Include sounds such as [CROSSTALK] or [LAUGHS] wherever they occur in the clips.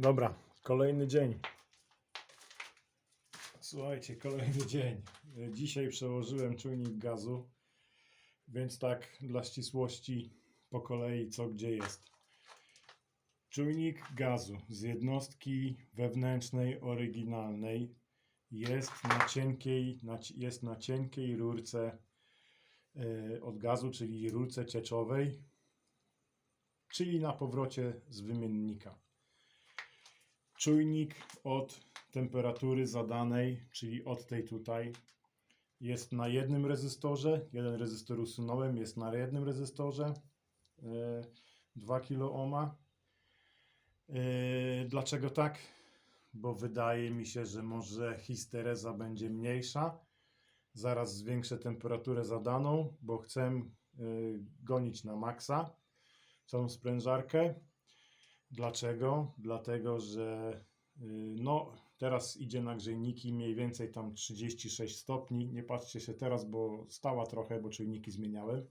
Dobra, kolejny dzień. Słuchajcie, kolejny dzień. Dzisiaj przełożyłem czujnik gazu, więc tak dla ścisłości po kolei co gdzie jest. Czujnik gazu z jednostki wewnętrznej oryginalnej jest na cienkiej, na, jest na cienkiej rurce e, od gazu, czyli rurce cieczowej, czyli na powrocie z wymiennika czujnik od temperatury zadanej, czyli od tej tutaj, jest na jednym rezystorze. Jeden rezystor usunąłem, jest na jednym rezystorze. e, 2 kilo ohma. E, Dlaczego tak? Bo wydaje mi się, że może histereza będzie mniejsza. Zaraz zwiększę temperaturę zadaną, bo chcę e, gonić na maksa całą sprężarkę. Dlaczego? Dlatego, że y, no, teraz idzie na grzejniki mniej więcej tam 36 stopni. Nie patrzcie się teraz, bo stała trochę, bo czujniki zmieniałem.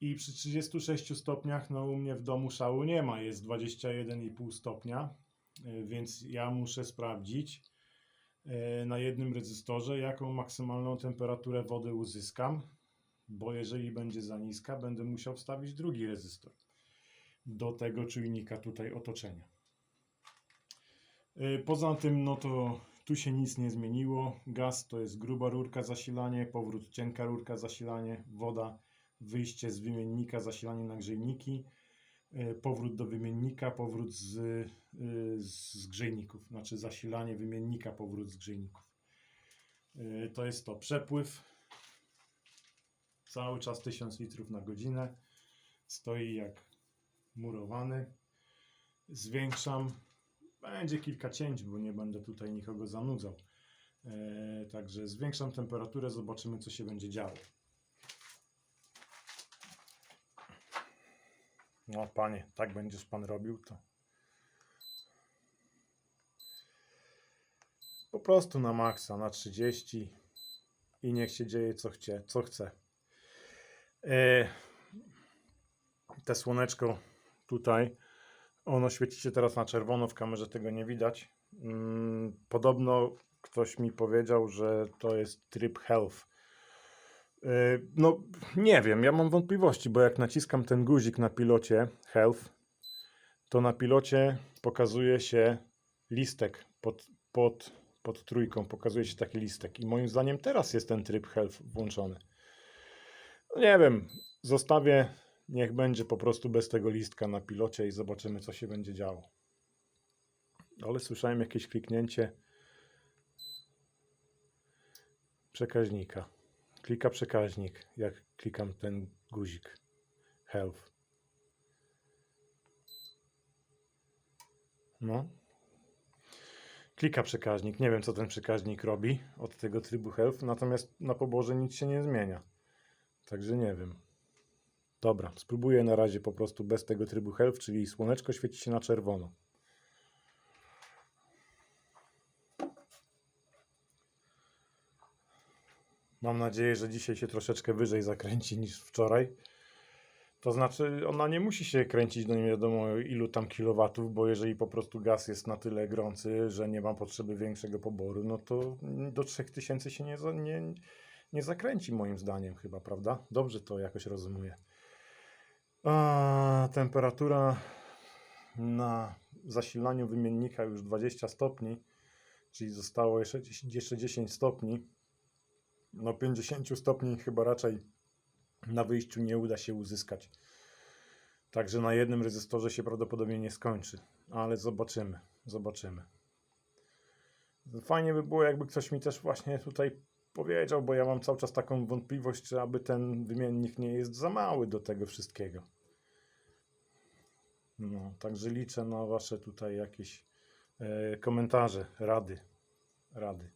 I przy 36 stopniach, no u mnie w domu szału nie ma, jest 21,5 stopnia, y, więc ja muszę sprawdzić y, na jednym rezystorze, jaką maksymalną temperaturę wody uzyskam, bo jeżeli będzie za niska, będę musiał wstawić drugi rezystor do tego czujnika tutaj otoczenia. Y, Poza tym, no to tu się nic nie zmieniło. Gaz to jest gruba rurka zasilanie, powrót cienka rurka zasilanie, woda, wyjście z wymiennika, zasilanie na grzejniki, y, powrót do wymiennika, powrót z, y, z grzejników, znaczy zasilanie wymiennika, powrót z grzejników. To jest to przepływ. Cały czas 1000 litrów na godzinę. Stoi jak murowany. Zwiększam. Będzie kilka cięć, bo nie będę tutaj nikogo zanudzał. E, także zwiększam temperaturę, zobaczymy co się będzie działo. No panie, tak będziesz pan robił to. Po prostu na maksa, na 30 i niech się dzieje co, chcie, co chce. E, te słoneczko tutaj. Ono świeci się teraz na czerwono, w kamerze tego nie widać. Mm, Podobno ktoś mi powiedział, że to jest tryb health. Yy, No, nie wiem, ja mam wątpliwości, bo jak naciskam ten guzik na pilocie health, to na pilocie pokazuje się listek pod, pod, pod trójką, pokazuje się taki listek. I moim zdaniem teraz jest ten tryb health włączony. No nie wiem, zostawię Niech będzie po prostu bez tego listka na pilocie i zobaczymy, co się będzie działo. Ale słyszałem jakieś kliknięcie przekaźnika. Klika przekaźnik, jak klikam ten guzik. Health. No. Klika przekaźnik. Nie wiem, co ten przekaźnik robi od tego trybu health, natomiast na poborze nic się nie zmienia. Także nie wiem. Dobra, spróbuję na razie po prostu bez tego trybu health, czyli słoneczko świeci się na czerwono. Mam nadzieję, że dzisiaj się troszeczkę wyżej zakręci niż wczoraj. To znaczy, ona nie musi się kręcić do nie wiadomo ilu tam kilowatów, bo jeżeli po prostu gaz jest na tyle grący, że nie ma potrzeby większego poboru, no to do 3000 się nie, nie, nie zakręci moim zdaniem chyba, prawda? Dobrze to jakoś rozumuję. A, temperatura na zasilaniu wymiennika już 20 stopni, czyli zostało jeszcze, jeszcze 10 stopni. No 50 stopni chyba raczej na wyjściu nie uda się uzyskać. Także na jednym rezystorze się prawdopodobnie nie skończy, ale zobaczymy, zobaczymy. Fajnie by było, jakby ktoś mi też właśnie tutaj powiedział, bo ja mam cały czas taką wątpliwość, czy aby ten wymiennik nie jest za mały do tego wszystkiego. No, także liczę na Wasze tutaj jakieś e, komentarze, rady, rady.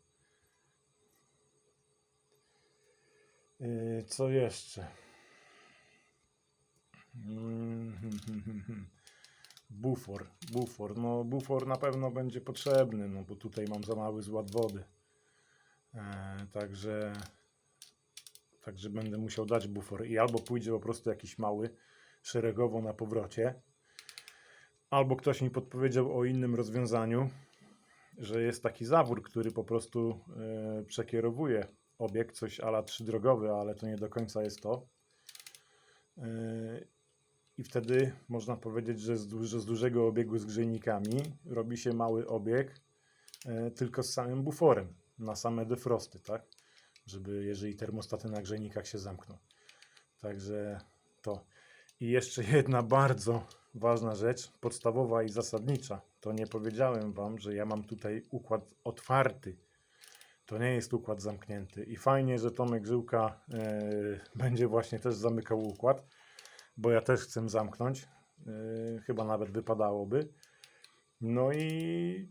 E, co jeszcze? Mm, hmm, hmm, hmm, hmm. Bufor, bufor. No, bufor na pewno będzie potrzebny, no bo tutaj mam za mały zład wody. E, także, także będę musiał dać bufor i albo pójdzie po prostu jakiś mały, szeregowo na powrocie, albo ktoś mi podpowiedział o innym rozwiązaniu, że jest taki zawór, który po prostu e, przekierowuje obiekt, coś ala trzydrogowy, ale to nie do końca jest to. E, I wtedy można powiedzieć, że z, że z dużego obiegu z grzejnikami robi się mały obieg tylko z samym buforem na same defrosty, tak? Żeby jeżeli termostaty na grzejnikach się zamkną. Także to. I jeszcze [LAUGHS] jedna bardzo ważna rzecz, podstawowa i zasadnicza. To nie powiedziałem Wam, że ja mam tutaj układ otwarty. To nie jest układ zamknięty. I fajnie, że Tomek Żyłka e, [LAUGHS] będzie właśnie też zamykał układ, bo ja też chcę zamknąć. E, chyba nawet wypadałoby. No i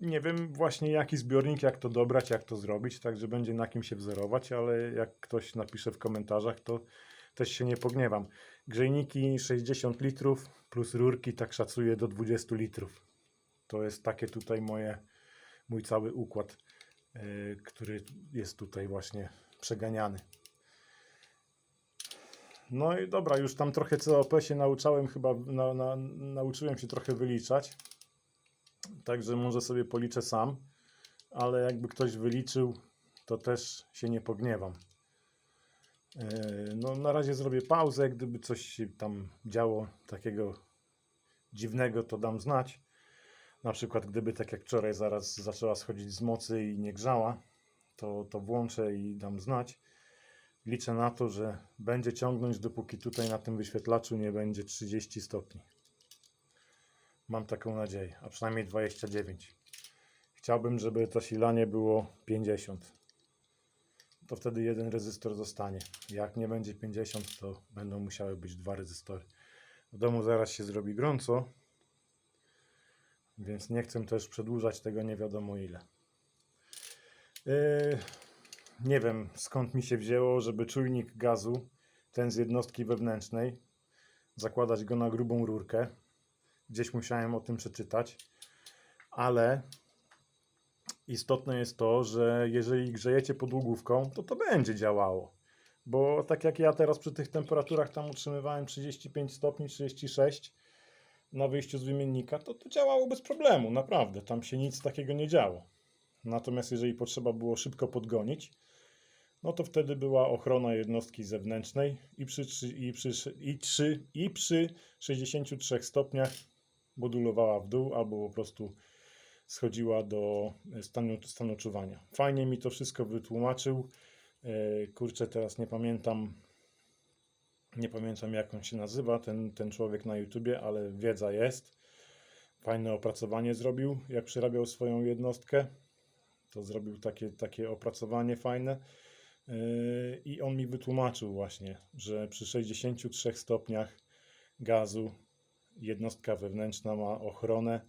nie wiem właśnie jaki zbiornik, jak to dobrać, jak to zrobić, także będzie na kim się wzorować, ale jak ktoś napisze w komentarzach, to też się nie pogniewam. Grzejniki 60 litrów plus rurki tak szacuję do 20 litrów. To jest takie tutaj moje, mój cały układ, yy, który jest tutaj właśnie przeganiany. No i dobra, już tam trochę COP się nauczałem, chyba na, na, nauczyłem się trochę wyliczać. Także może sobie policzę sam, ale jakby ktoś wyliczył, to też się nie pogniewam. Yy, No, na razie zrobię pauzę. Gdyby coś się tam działo takiego dziwnego, to dam znać. Na przykład, gdyby tak jak wczoraj zaraz zaczęła schodzić z mocy i nie grzała, to, to włączę i dam znać. Liczę na to, że będzie ciągnąć, dopóki tutaj na tym wyświetlaczu nie będzie 30 stopni. Mam taką nadzieję, a przynajmniej 29. Chciałbym, żeby to silanie było 50 to wtedy jeden rezystor zostanie. Jak nie będzie 50, to będą musiały być dwa rezystory. W domu zaraz się zrobi gorąco, więc nie chcę też przedłużać tego nie wiadomo ile. Yy, nie wiem skąd mi się wzięło, żeby czujnik gazu, ten z jednostki wewnętrznej, zakładać go na grubą rurkę. Gdzieś musiałem o tym przeczytać, ale istotne jest to, że jeżeli grzejecie podłogówką, to to będzie działało. Bo tak jak ja teraz przy tych temperaturach tam utrzymywałem 35 stopni, 36 na wyjściu z wymiennika, to to działało bez problemu, naprawdę. Tam się nic takiego nie działo. Natomiast jeżeli potrzeba było szybko podgonić, no to wtedy była ochrona jednostki zewnętrznej i przy, i przy, i trzy- i przy 63 stopniach modulowała w dół albo po prostu schodziła do stanu, stanu czuwania. Fajnie mi to wszystko wytłumaczył. E, Kurczę, teraz nie pamiętam, nie pamiętam jak on się nazywa, ten, ten człowiek na YouTubie, ale wiedza jest. Fajne opracowanie zrobił, jak przerabiał swoją jednostkę. To zrobił takie, takie opracowanie fajne. E, I on mi wytłumaczył właśnie, że przy 63 stopniach gazu jednostka wewnętrzna ma ochronę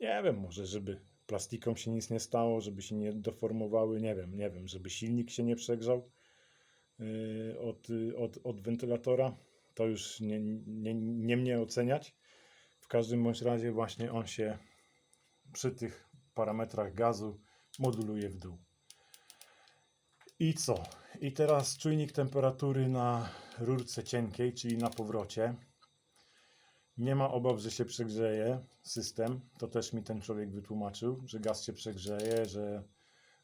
nie wiem, może żeby plastikom się nic nie stało, żeby się nie deformowały, nie wiem, nie wiem, żeby silnik się nie przegrzał yy, od, od, od wentylatora. To już nie, nie, nie mnie oceniać. W każdym bądź razie właśnie on się przy tych parametrach gazu moduluje w dół. I co? I teraz czujnik temperatury na rurce cienkiej, czyli na powrocie. Nie ma obaw, że się przegrzeje system. To też mi ten człowiek wytłumaczył, że gaz się przegrzeje, że,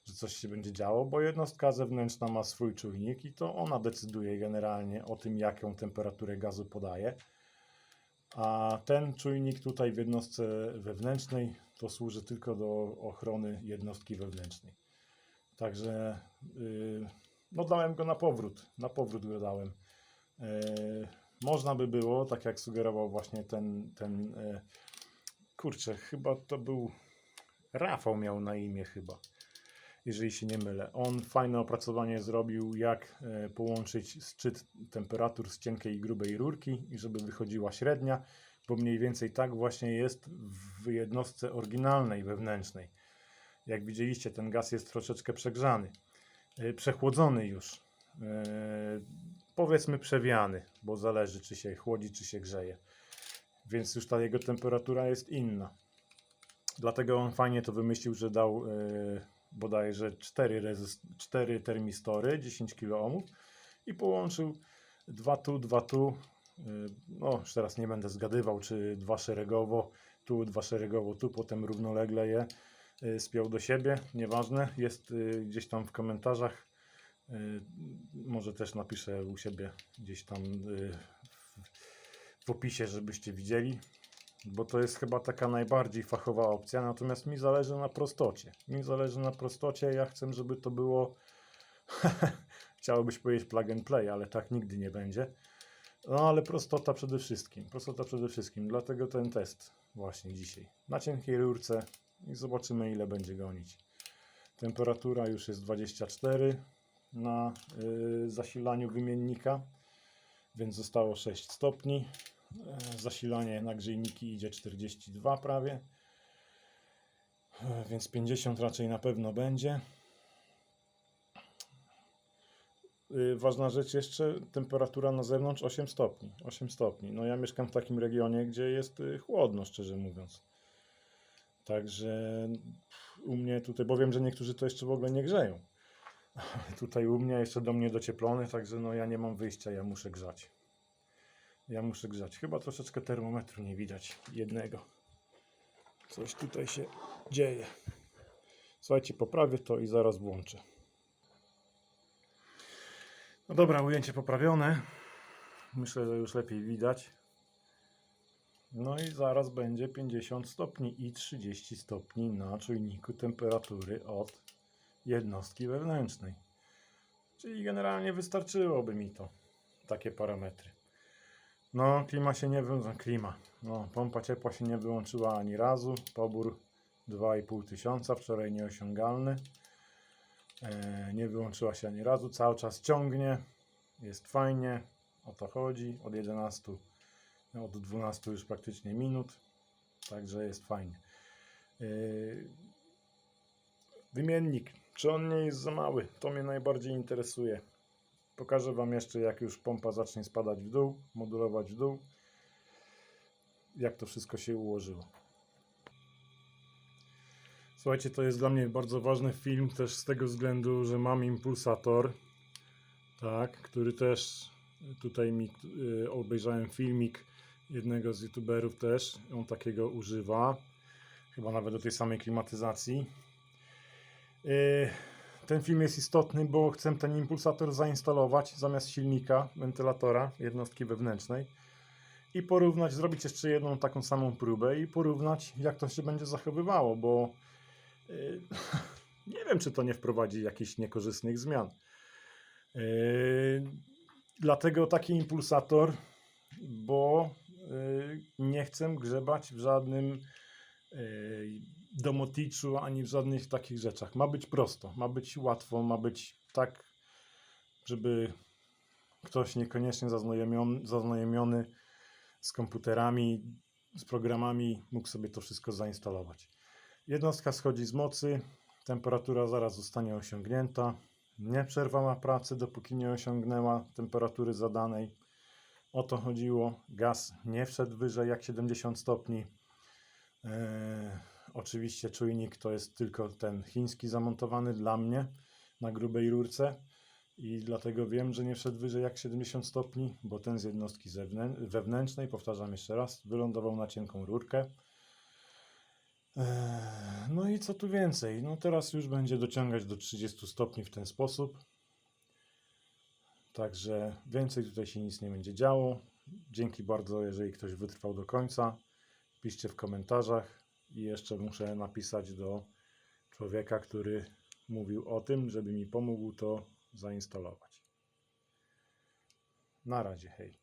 że coś się będzie działo, bo jednostka zewnętrzna ma swój czujnik i to ona decyduje generalnie o tym, jaką temperaturę gazu podaje. A ten czujnik tutaj w jednostce wewnętrznej to służy tylko do ochrony jednostki wewnętrznej. Także yy, no dałem go na powrót. Na powrót go dałem. Yy, można by było, tak jak sugerował właśnie ten, ten e, kurczę, chyba to był Rafał miał na imię chyba, jeżeli się nie mylę. On fajne opracowanie zrobił, jak e, połączyć szczyt temperatur z cienkiej i grubej rurki i żeby wychodziła średnia, bo mniej więcej tak właśnie jest w jednostce oryginalnej wewnętrznej. Jak widzieliście, ten gaz jest troszeczkę przegrzany, e, przechłodzony już. E, powiedzmy przewiany, bo zależy czy się chłodzi, czy się grzeje. Więc już ta jego temperatura jest inna. Dlatego on fajnie to wymyślił, że dał yy, bodajże 4, rezyst- 4 termistory, 10 kΩ i połączył dwa tu, dwa tu. Yy, no, już teraz nie będę zgadywał, czy dwa szeregowo, tu dwa szeregowo, tu potem równolegle je y, spiął do siebie, nieważne, jest gdzieś tam w komentarzach, może też napiszę u siebie gdzieś tam y, w- w opisie, żebyście widzieli, bo to jest chyba taka najbardziej fachowa opcja, natomiast mi zależy na prostocie, mi zależy na prostocie, ja chcę, żeby to było [LAUGHS] chciałobyś powiedzieć plug and play, ale tak nigdy nie będzie. No ale prostota przede wszystkim, prostota przede wszystkim, dlatego ten test właśnie dzisiaj. Na cienkiej rurce i zobaczymy ile będzie gonić. Temperatura już jest 24 na y, zasilaniu wymiennika, więc zostało 6 stopni. E, Zasilanie na grzejniki idzie 42 prawie, E, więc 50 raczej na pewno będzie. Y, Ważna rzecz jeszcze, temperatura na zewnątrz 8 stopni. 8 stopni. No ja mieszkam w takim regionie, gdzie jest y, chłodno, szczerze mówiąc. Także u mnie tutaj, bo wiem, że niektórzy to jeszcze w ogóle nie grzeją. [LAUGHS] Tutaj u mnie jeszcze do mnie docieplony, także no ja nie mam wyjścia, ja muszę grzać. Ja muszę grzać. Chyba troszeczkę termometru nie widać. Jednego. Coś tutaj się dzieje. Słuchajcie, poprawię to i zaraz włączę. No dobra, ujęcie poprawione. Myślę, że już lepiej widać. No i zaraz będzie 50 stopni i 30 stopni na czujniku temperatury od jednostki wewnętrznej. Czyli generalnie wystarczyłoby mi to, takie parametry. No, klima się nie wyłączyła. Klima. No, pompa ciepła się nie wyłączyła ani razu. Pobór 2,5 tysiąca, wczoraj nieosiągalny. E, nie wyłączyła się ani razu, cały czas ciągnie, jest fajnie, o to chodzi, od 11, no, od 12 już praktycznie minut, także jest fajnie. E, wymiennik, czy on nie jest za mały? To mnie najbardziej interesuje. Pokażę Wam jeszcze, jak już pompa zacznie spadać w dół, modulować w dół, jak to wszystko się ułożyło. Słuchajcie, to jest dla mnie bardzo ważny film też z tego względu, że mam impulsator, tak, który też tutaj mi y, obejrzałem filmik jednego z youtuberów też, on takiego używa, chyba nawet do tej samej klimatyzacji. Y, ten film jest istotny, bo chcę ten impulsator zainstalować zamiast silnika, wentylatora, jednostki wewnętrznej i porównać, zrobić jeszcze jedną taką samą próbę i porównać jak to się będzie zachowywało, bo Yy, [LAUGHS] Nie wiem, czy to nie wprowadzi jakichś niekorzystnych zmian. Yy, Dlatego taki impulsator, bo nie chcę grzebać w żadnym domoticzu ani w żadnych takich rzeczach. Ma być prosto, ma być łatwo, ma być tak, żeby ktoś niekoniecznie zaznajomiony, zaznajomiony z komputerami, z programami mógł sobie to wszystko zainstalować. Jednostka schodzi z mocy, temperatura zaraz zostanie osiągnięta. Nie przerwała pracy, dopóki nie osiągnęła temperatury zadanej. O to chodziło. Gaz nie wszedł wyżej jak 70 stopni. Eee, oczywiście czujnik to jest tylko ten chiński zamontowany dla mnie na grubej rurce i dlatego wiem, że nie wszedł wyżej jak 70 stopni, bo ten z jednostki wewnętrznej, powtarzam jeszcze raz, wylądował na cienką rurkę. Eee, No i co tu więcej? No teraz już będzie dociągać do 30 stopni w ten sposób. Także więcej tutaj się nic nie będzie działo. Dzięki bardzo, jeżeli ktoś wytrwał do końca. Piszcie w komentarzach i jeszcze muszę napisać do człowieka, który mówił o tym, żeby mi pomógł to zainstalować. Na razie, hej.